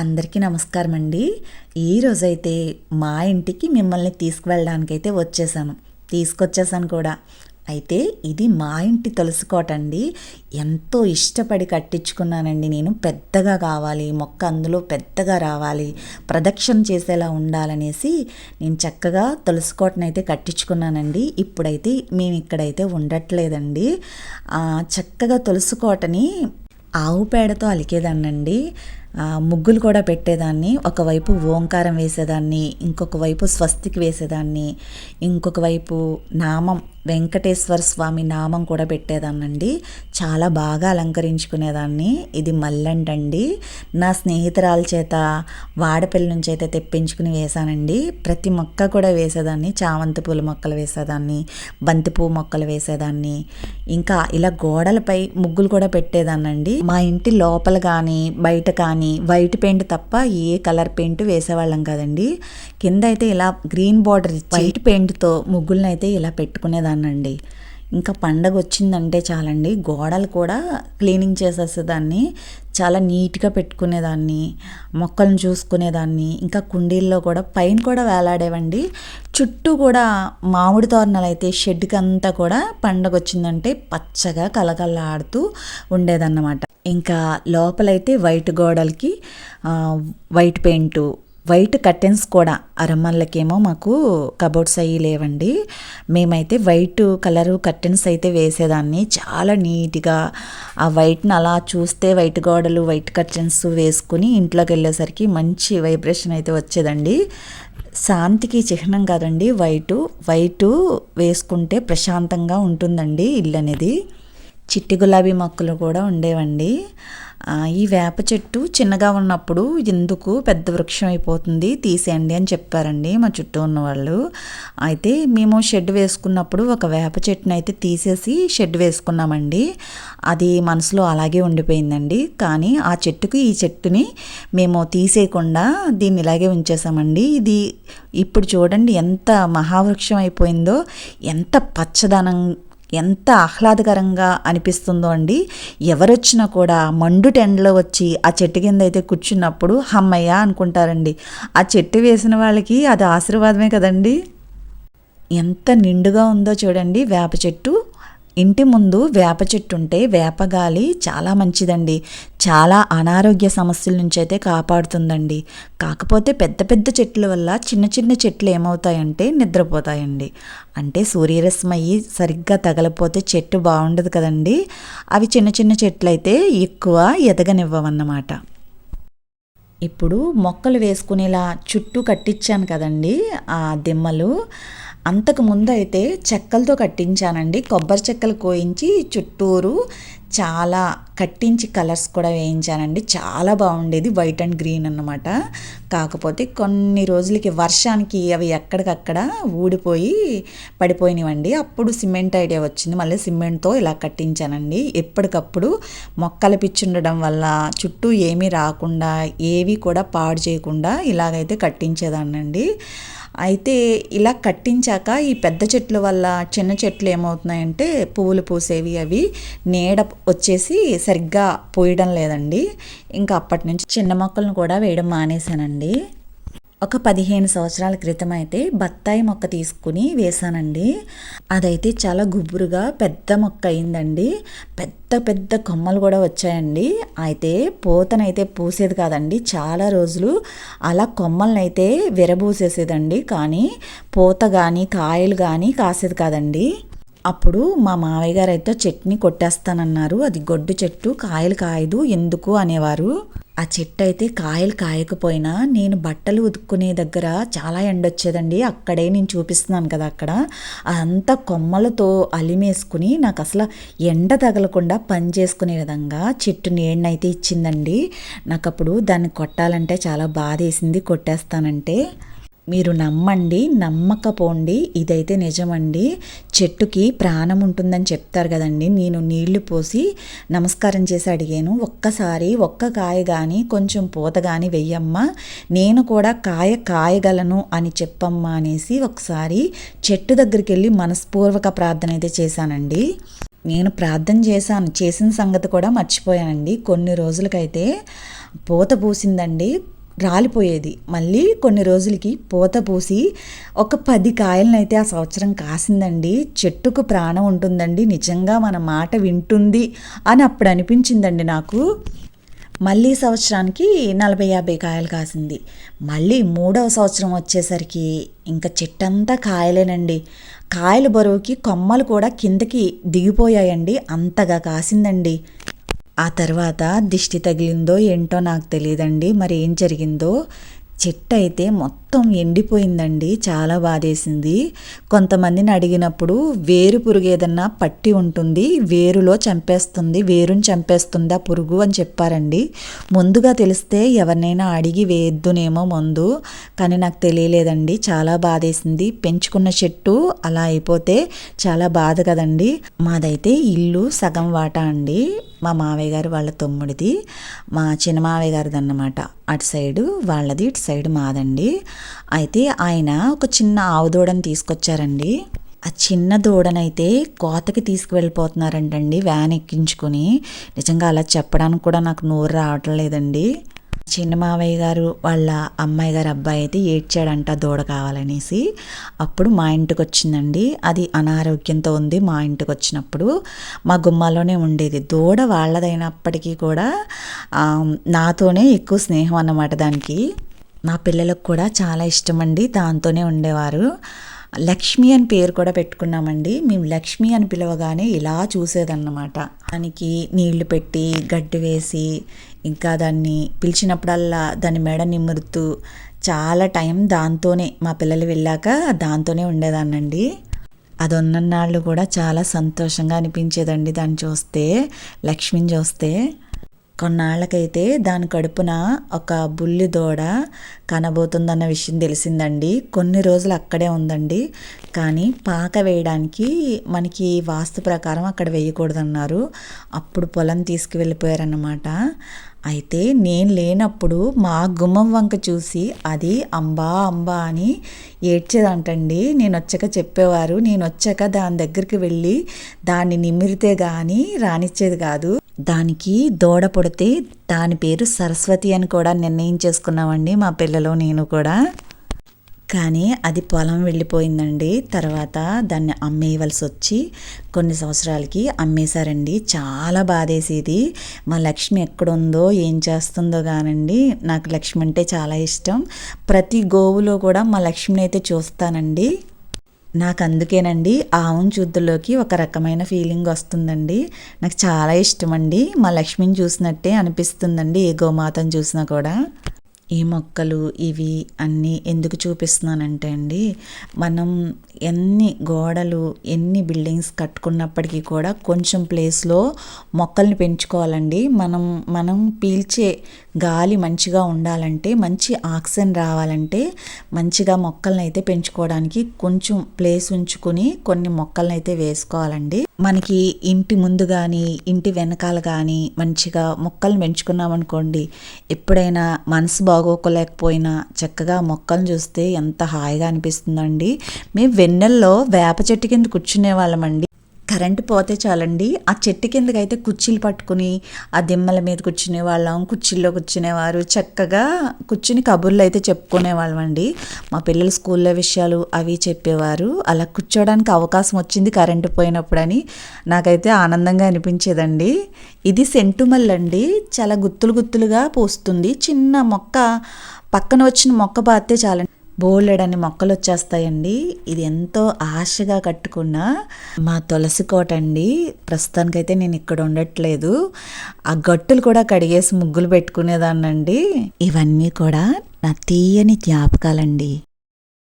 అందరికీ నమస్కారం అండి ఈరోజైతే మా ఇంటికి మిమ్మల్ని తీసుకువెళ్ళడానికైతే వచ్చేసాను. తీసుకొచ్చేసాను కూడా. అయితే ఇది మా ఇంటి తులసి కోట అండి ఎంతో ఇష్టపడి కట్టించుకున్నానండి నేను. పెద్దగా కావాలి మొక్క అందులో పెద్దగా రావాలి ప్రదక్షిణ చేసేలా ఉండాలనేసి నేను చక్కగా తులసి కోటను అయితే కట్టించుకున్నానండి. ఇప్పుడైతే మేము ఇక్కడైతే ఉండట్లేదండి. చక్కగా తులసి కోటని ఆవు పేడతో అలికేదాన్నండి. ముగ్గులు కూడా పెట్టేదాన్ని. ఒకవైపు ఓంకారం వేసేదాన్ని ఇంకొక వైపు స్వస్తికి వేసేదాన్ని ఇంకొక వైపు నామం వెంకటేశ్వర స్వామి నామం కూడా పెట్టేదాన్నండి. చాలా బాగా అలంకరించుకునేదాన్ని. ఇది మల్లంటండి నా స్నేహితురాల చేత వాడపల్లి నుంచి అయితే తెప్పించుకుని వేశానండి. ప్రతి మొక్క కూడా వేసేదాన్ని. చామంతి పూల మొక్కలు వేసేదాన్ని. బంతిపూ మొక్కలు వేసేదాన్ని. ఇంకా ఇలా గోడలపై ముగ్గులు కూడా పెట్టేదాన్నండి. మా ఇంటి లోపల కానీ బయట కానీ వైట్ పెయింట్ తప్ప ఏ కలర్ పెయింట్ వేసేవాళ్ళం కదండి. కింద అయితే ఇలా గ్రీన్ బార్డర్ వైట్ పెయింట్తో ముగ్గులను అయితే ఇలా పెట్టుకునేదాన్ని. పెట్టుకునేదాన్నండి ఇంకా పండగ వచ్చిందంటే చాలండి. గోడలు కూడా క్లీనింగ్ చేసేసేదాన్ని. చాలా నీట్గా పెట్టుకునేదాన్ని. మొక్కలను చూసుకునేదాన్ని. ఇంకా కుండీల్లో కూడా పైన కూడా వేలాడేవండి. చుట్టూ కూడా మామిడి తోరణాలు అయితే షెడ్కి అంతా కూడా పండగ వచ్చిందంటే పచ్చగా కలకల్లాడుతూ ఉండేదన్నమాట. ఇంకా లోపలైతే వైట్ గోడలకి వైట్ పెయింటు వైట్ కర్టెన్స్ కూడా అరమ్మల్లకేమో మాకు కబోర్డ్స్ అయ్యి లేవండి. మేమైతే వైట్ కలరు కర్టెన్స్ అయితే వేసేదాన్ని. చాలా నీట్గా ఆ వైట్ని అలా చూస్తే వైట్ గోడలు వైట్ కర్టెన్స్ వేసుకుని ఇంట్లోకి వెళ్ళేసరికి మంచి వైబ్రేషన్ అయితే వచ్చేదండి. శాంతికి చిహ్నం కాదండి వైటు. వైటు వేసుకుంటే ప్రశాంతంగా ఉంటుందండి ఇల్లు అనేది చిట్టి గులాబీ మొక్కలు కూడా ఉండేవండి. ఈ వేప చెట్టు చిన్నగా ఉన్నప్పుడు ఎందుకు పెద్ద వృక్షం అయిపోతుంది తీసేయండి అని చెప్పారండి మా చుట్టూ ఉన్న వాళ్ళు అయితే మేము షెడ్ వేసుకున్నప్పుడు ఒక వేప చెట్టును అయితే తీసేసి షెడ్ వేసుకున్నామండి. అది మనసులో అలాగే ఉండిపోయిందండి. కానీ ఆ చెట్టుకు ఈ చెట్టుని మేము తీసేయకుండా దీన్ని ఇలాగే ఉంచేసామండి. ఇది ఇప్పుడు చూడండి ఎంత మహావృక్షం అయిపోయిందో ఎంత పచ్చదనం ఎంత ఆహ్లాదకరంగా అనిపిస్తుందో అండి. ఎవరొచ్చినా కూడా మండు టెండలో వచ్చి ఆ చెట్టు కింద అయితే కూర్చున్నప్పుడు హమ్మయ్య అనుకుంటారండి. ఆ చెట్టు వేసిన వాళ్ళకి అది ఆశీర్వాదమే కదండి. ఎంత నిండుగా ఉందో చూడండి వేప చెట్టు. ఇంటి ముందు వేప చెట్టు ఉంటే వేపగాలి చాలా మంచిదండి. చాలా అనారోగ్య సమస్యల నుంచి అయితే కాపాడుతుందండి. కాకపోతే పెద్ద పెద్ద చెట్ల వల్ల చిన్న చిన్న చెట్లు ఏమవుతాయంటే నిద్రపోతాయండి. అంటే సూర్యరశ్మి అయ్యి సరిగ్గా తగలపోతే చెట్టు బాగుండదు కదండి. అవి చిన్న చిన్న చెట్లు అయితే ఎక్కువ ఎదగనివ్వవన్నమాట. ఇప్పుడు మొక్కలు వేసుకునేలా చుట్టూ కట్టించాను కదండి ఆ దిమ్మలు. అంతకు ముందు అయితే చెక్కలతో కట్టించానండి. కొబ్బరి చెక్కలు కోయించి చుట్టూరు చాలా కట్టించి కలర్స్ కూడా వేయించానండి. చాలా బాగుండేది. వైట్ అండ్ గ్రీన్ అన్నమాట. కాకపోతే కొన్ని రోజులకి వర్షానికి అవి ఎక్కడికక్కడ ఊడిపోయి పడిపోయినవండి. అప్పుడు సిమెంట్ ఐడియా వచ్చింది. మళ్ళీ సిమెంట్తో ఇలా కట్టించానండి. ఎప్పటికప్పుడు మొక్కల పిచ్చి ఉండడం వల్ల చుట్టూ ఏమీ రాకుండా ఏవి కూడా పాడు చేయకుండా ఇలాగైతే కట్టించేదాన్నండి. అయితే ఇలా కట్టించాక ఈ పెద్ద చెట్ల వల్ల చిన్న చెట్లు ఏమవుతున్నాయంటే పువ్వులు పూసేవి అవి. నీడ వచ్చేసి సరిగ్గా పోయడం లేదండి. ఇంకా అప్పటి నుంచి చిన్న మొక్కలను కూడా వేయడం మానేశానండి. ఒక పదిహేను సంవత్సరాల క్రితం అయితే బత్తాయి మొక్క తీసుకుని వేశానండి. అదైతే చాలా గుబురుగా పెద్ద మొక్క అయిందండి. పెద్ద పెద్ద కొమ్మలు కూడా వచ్చాయండి. అయితే పూతనైతే పూసేది కాదండి. చాలా రోజులు అలా కొమ్మలనైతే విరబూసేసేదండి. కానీ పూత కానీ కాయలు కానీ కాసేది కాదండి. అప్పుడు మా మావయ్య గారు అయితే చట్నీ కొట్టేస్తానన్నారు. అది గొడ్డు చెట్టు కాయలు కాయదు ఎందుకు అనేవారు. ఆ చెట్టు అయితే కాయలు కాయకపోయినా నేను బట్టలు ఉతుక్కునే దగ్గర చాలా ఎండ వచ్చేదండి అక్కడే నేను చూపిస్తున్నాను కదా అక్కడ. అదంతా కొమ్మలతో అలిమేసుకుని నాకు అసలు ఎండ తగలకుండా పని చేసుకునే విధంగా చెట్టు నీడనైతే ఇచ్చిందండి. నాకు అప్పుడు దాన్ని కొట్టాలంటే చాలా బాధ వేసింది కొట్టేస్తానంటే. మీరు నమ్మండి నమ్మకపోండి ఇదైతే నిజమండి. చెట్టుకి ప్రాణం ఉంటుందని చెప్తారు కదండి. నేను నీళ్ళు పోసి నమస్కారం చేసి అడిగాను. ఒక్కసారి ఒక్క కాయ కానీ కొంచెం పూత కానీ వెయ్యమ్మా. నేను కూడా కాయ కాయగలను అని చెప్పమ్మా అనేసి ఒకసారి చెట్టు దగ్గరికి వెళ్ళి మనస్పూర్వక ప్రార్థన అయితే చేశానండి. నేను ప్రార్థన చేశాను. చేసిన సంగతి కూడా మర్చిపోయానండి. కొన్ని రోజులకైతే పూత పూసిందండి. రాలిపోయేది. మళ్ళీ కొన్ని రోజులకి పూత పూసి ఒక పది కాయలనైతే ఆ సంవత్సరం కాసిందండి. చెట్టుకు ప్రాణం ఉంటుందండి. నిజంగా మన మాట వింటుంది అని అప్పుడు అనిపించిందండి నాకు. మళ్ళీ సంవత్సరానికి నలభై యాభై కాయలు కాసింది. మళ్ళీ మూడవ సంవత్సరం వచ్చేసరికి ఇంకా చెట్టంతా కాయలేనండి. కాయల బరువుకి కొమ్మలు కూడా కిందకి దిగిపోయాయండి. అంతగా కాసిందండి. ఆ తర్వాత దిష్టి తగిలిందో ఏంటో నాకు తెలియదండి. మరి ఏం జరిగిందో? చెట్టు అయితే మొత్తం మొత్తం ఎండిపోయిందండి. చాలా బాధేసింది. కొంతమందిని అడిగినప్పుడు వేరు పురుగు ఏదన్నా పట్టి ఉంటుంది వేరులో చంపేస్తుంది వేరుని చంపేస్తుంది ఆ పురుగు అని చెప్పారండి. ముందుగా తెలిస్తే ఎవరినైనా అడిగి వేయద్దునేమో ముందు కానీ నాకు తెలియలేదండి. చాలా బాధేసింది. పెంచుకున్న చెట్టు అలా అయిపోతే చాలా బాధ కదండి. మాదైతే ఇల్లు సగం వాటా అండి. మా మావయ్య గారు వాళ్ళ తమ్ముడిది. మా చిన్న మావయ్య గారిది అన్నమాట అటు సైడు వాళ్ళది ఇటు సైడ్ మాదండి. అయితే ఆయన ఒక చిన్న ఆవు దూడను తీసుకొచ్చారండి. ఆ చిన్న దూడనైతే కోతకి తీసుకువెళ్ళిపోతున్నారంటండి వ్యాన్ ఎక్కించుకొని. నిజంగా అలా చెప్పడానికి కూడా నాకు నోరు రావటం లేదండి చిన్న మావయ్య గారు వాళ్ళ అమ్మాయి గారు అబ్బాయి అయితే ఏడ్చాడంట దూడ కావాలనేసి. అప్పుడు మా ఇంటికి వచ్చిందండి. అది అనారోగ్యంతో ఉంది మా ఇంటికి వచ్చినప్పుడు. మా గుమ్మాలోనే ఉండేది. దూడ వాళ్ళదైనప్పటికీ కూడా నాతోనే ఎక్కువ స్నేహం అన్నమాట దానికి. మా పిల్లలకు కూడా చాలా ఇష్టం అండి దాంతోనే ఉండేవారు. లక్ష్మి అని పేరు కూడా పెట్టుకున్నామండి. మేము లక్ష్మి అని పిలవగానే ఇలా చూసేదన్నమాట. దానికి నీళ్ళు పెట్టి గడ్డి వేసి ఇంకా దాన్ని పిలిచినప్పుడల్లా దాని మెడ నిమురుతూ చాలా టైం దాంతోనే మా పిల్లలు వెళ్ళాక దాంతోనే ఉండేదాన్నండి. అది ఉన్నన్నాళ్ళు కూడా చాలా సంతోషంగా అనిపించేదండి దాన్ని చూస్తే లక్ష్మిని చూస్తే. కొన్నాళ్ళకైతే దాని కడుపున ఒక బుల్లి దూడ కనబోతుందన్న విషయం తెలిసిందండి. కొన్ని రోజులు అక్కడే ఉందండి. కానీ పాక వేయడానికి మనకి వాస్తు ప్రకారం అక్కడ వేయకూడదన్నారు. అప్పుడు పొలం తీసుకువెళ్ళిపోయారన్నమాట. అయితే నేను లేనప్పుడు మా గుమ్మం వంక చూసి అది అంబా అంబా అని ఏడ్చేదంటండి. నేను వచ్చాక చెప్పేవారు నేను వచ్చాక దాని దగ్గరికి వెళ్ళి దాన్ని నిమిరితే కానీ రానిచ్చేది కాదు. దానికి దూడ పుడితే దాని పేరు సరస్వతి అని కూడా నిర్ణయించేసుకున్నామండి మా పిల్లలు నేను కూడా. కానీ అది పొలం వెళ్ళిపోయిందండి. తర్వాత దాన్ని అమ్మేయవలసి వచ్చి కొన్ని సంవత్సరాలకి అమ్మేశారండి. చాలా బాధేసేది. మా లక్ష్మి ఎక్కడుందో ఏం చేస్తుందో కానండి నాకు లక్ష్మి అంటే చాలా ఇష్టం. ప్రతి గోవులో కూడా మా లక్ష్మిని అయితే చూస్తానండి. నాకు అందుకేనండి ఆవును చూద్దులోకి ఒక రకమైన ఫీలింగ్ వస్తుందండి. నాకు చాలా ఇష్టం అండి మా లక్ష్మిని చూసినట్టే అనిపిస్తుందండి ఏ గోమాతను చూసినా కూడా. ఈ మొక్కలు ఇవి అన్నీ ఎందుకు చూపిస్తున్నానంటే అండి మనం ఎన్ని గోడలు ఎన్ని బిల్డింగ్స్ కట్టుకున్నప్పటికీ కూడా కొంచెం ప్లేస్లో మొక్కల్ని పెంచుకోవాలండి. మనం మనం పీల్చే గాలి మంచిగా ఉండాలంటే మంచి ఆక్సిజన్ రావాలంటే మంచిగా మొక్కల్ని అయితే పెంచుకోవడానికి కొంచెం ప్లేస్ ఉంచుకుని కొన్ని మొక్కల్ని అయితే వేసుకోవాలండి. మనకి ఇంటి ముందు కానీ ఇంటి వెనకాల కానీ మంచిగా మొక్కలను పెంచుకున్నామనుకోండి ఎప్పుడైనా మనసు బాగోకోలేకపోయినా చక్కగా మొక్కలను చూస్తే ఎంత హాయిగా అనిపిస్తుందండి. మేము వెన్నెల్లో వేప చెట్టు కింద కూర్చునే వాళ్ళమండి. కరెంటు పోతే చాలండి. ఆ చెట్టు కిందకైతే కుర్చీలు పట్టుకుని ఆ దిమ్మల మీద కూర్చునే వాళ్ళం. కుర్చీల్లో కూర్చునేవారు. చక్కగా కూర్చుని కబుర్లు అయితే చెప్పుకునే వాళ్ళం అండి మా పిల్లలు స్కూల్లో విషయాలు అవి చెప్పేవారు. అలా కూర్చోడానికి అవకాశం వచ్చింది కరెంటు పోయినప్పుడని. నాకైతే ఆనందంగా అనిపించేదండి. ఇది సెంటుమల్ అండి చాలా గుత్తులు గుత్తులుగా పోస్తుంది. చిన్న మొక్క పక్కన వచ్చిన మొక్క పాతే చాలండి. బోలెడని మొక్కలు వచ్చేస్తాయండి ఇది ఎంతో ఆశగా కట్టుకున్న మా తులసి కోట అండి ప్రస్తుతానికైతే నేను ఇక్కడ ఉండట్లేదు. ఆ గట్టులు కూడా కడిగేసి ముగ్గులు పెట్టుకునేదాన్నండి. ఇవన్నీ కూడా నా తీయని జ్ఞాపకాలండి.